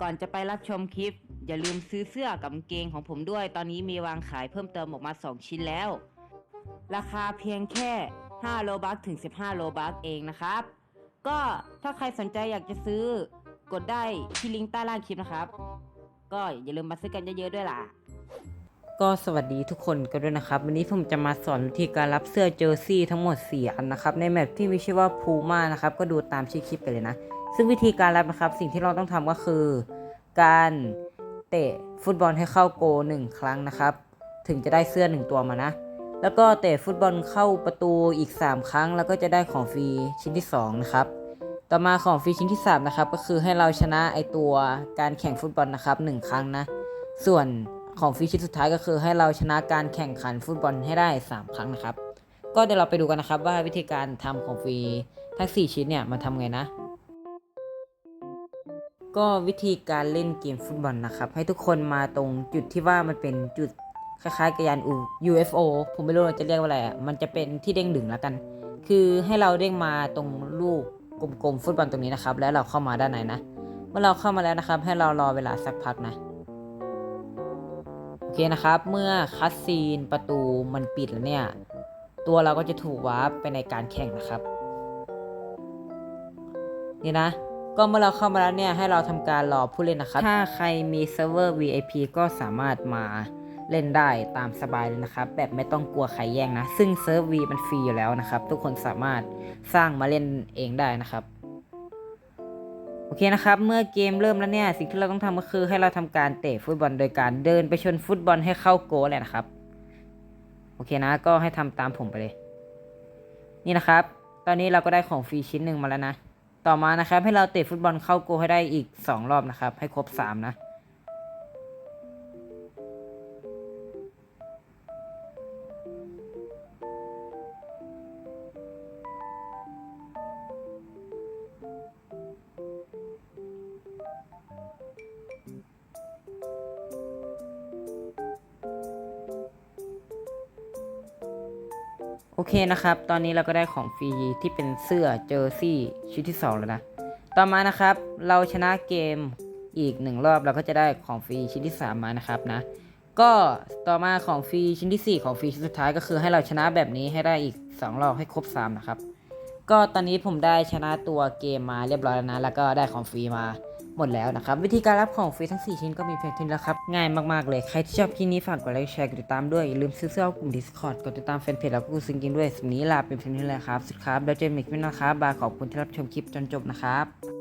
ก่อนจะไปรับชมคลิป อย่าลืมซื้อเสื้อกับเกงของผมด้วย ตอนนี้มีวางขายเพิ่มเติมออกมา 2 ชิ้นแล้ว ราคาเพียงแค่ 5 โลบัคถึง 15 โลบัคเองนะครับ ก็ถ้าใครสนใจอยากจะซื้อกดได้ที่ลิงก์ใต้ล่างคลิปนะครับ ก็อย่าลืมมาซื้อกันเยอะๆด้วยล่ะ ก็สวัสดีทุกคนกันด้วยนะครับ วันนี้ผมจะมาสอนวิธีการรับเสื้อเจอร์ซี่ทั้งหมด 4 อันนะครับ ในแมปที่มีชื่อว่าพูม่านะครับ ก็ดูตามชื่อคลิปไปเลยนะ ซึ่งวิธีการรับนะครับ สิ่งที่เราต้องทำก็คือ การเตะฟุตบอลให้เข้าโกหนึ่งครั้งนะครับ ถึงจะได้เสื้อหนึ่งตัวมานะ แล้วก็เตะฟุตบอลเข้าประตูอีก 3 ครั้ง แล้วก็จะได้ของฟรีชิ้นที่ 2 นะครับต่อมาของฟรีชิ้นที่ 3 นะครับ ก็คือให้เราชนะไอตัวการแข่งฟุตบอลนะครับหนึ่งครั้งนะ ส่วนของฟรีชิ้นสุดท้ายก็คือให้เราชนะการแข่งขันฟุตบอลให้ได้ 3 ครั้งนะครับ ก็เดี๋ยวเราไปดูกันนะครับว่าวิธีการทำของฟรีทั้ง 4 ชิ้นเนี่ยมันทำไงนะ ก็วิธีการเล่นเกมฟุตบอลนะครับ ให้ทุกคนมาตรงจุดที่ว่ามันเป็นจุดคล้ายๆกับยาน UFO ผมไม่รู้ว่าจะเรียกว่าอะไรอะมันจะเป็นที่เด้งดึงแล้วกัน คือให้เราเด้งมาตรงลูกกลมๆฟุตบอลตรงนี้นะครับ แล้วเราเข้ามาด้านในนะ เมื่อเราเข้ามาแล้วนะครับ ให้เรารอเวลาสักพักนะโอเคนะครับ เมื่อคัดซีนประตูมันปิดแล้วเนี่ย ตัวเราก็จะถูกวาร์ปไปในการแข่งนะครับ นี่นะ ก็เมื่อเราเข้ามาแล้วเนี่ยให้เราทำการรอผู้เล่นนะครับ ถ้าใครมีเซิร์ฟเวอร์ VIP ก็สามารถมาเล่นได้ตามสบายเลยนะครับ แบบไม่ต้องกลัวใครแย่งนะ ซึ่งเซิร์ฟ V มันฟรีอยู่แล้วนะครับ ทุกคนสามารถสร้างมาเล่นเองได้นะครับ โอเคนะครับ เมื่อเกมเริ่มแล้วเนี่ย สิ่งที่เราต้องทำก็คือให้เราทำการเตะฟุตบอลโดยการเดินไปชนฟุตบอลให้เข้าโกลเลยนะครับ โอเคนะก็ให้ทำตามผมไปเลย นี่นะครับ ตอนนี้เราก็ได้ของฟรีชิ้นหนึ่งมาแล้วนะ ต่อมานะครับให้เราเตะฟุตบอลเข้าโกลให้ได้อีก 2 รอบนะครับ ให้ครบ 3 นะ โอเคนะครับ ตอนนี้เราก็ได้ของฟรีที่เป็นเสื้อเจอร์ซี่ชุดที่ 2 แล้วนะ ต่อมานะครับ เราชนะเกมอีกหนึ่งรอบเราก็จะได้ของฟรีชิ้นที่ 3 มานะครับนะ ก็ต่อมาของฟรีชิ้นที่ 4 ของฟรีชิ้นสุดท้ายก็คือให้เราชนะแบบนี้ให้ได้อีก 2 รอบให้ครบ 3 นะครับ ก็ตอนนี้ผมได้ชนะตัวเกมมาเรียบร้อยแล้วนะ แล้วก็ได้ของฟรีมา หมดแล้วนะครับ วิธีการรับของฟรีทั้ง 4 ชิ้นก็มีเพียงเท่านี้แล้วครับ ง่ายมากๆเลย ใครที่ชอบคลิปนี้ฝากกดไลค์แชร์กดติดตามด้วยอย่าลืมซื้อเสื้อเข้ากลุ่ม Discord กดติดตามแฟนเพจแล้วก็กดซิงกินด้วยสำนี้ลาเป็นเพียงเท่านี้แล้วครับสุดครับแล้วเจอกันอีกคลิปหนะครับบายขอบคุณที่รับชมคลิปจนจบนะครับ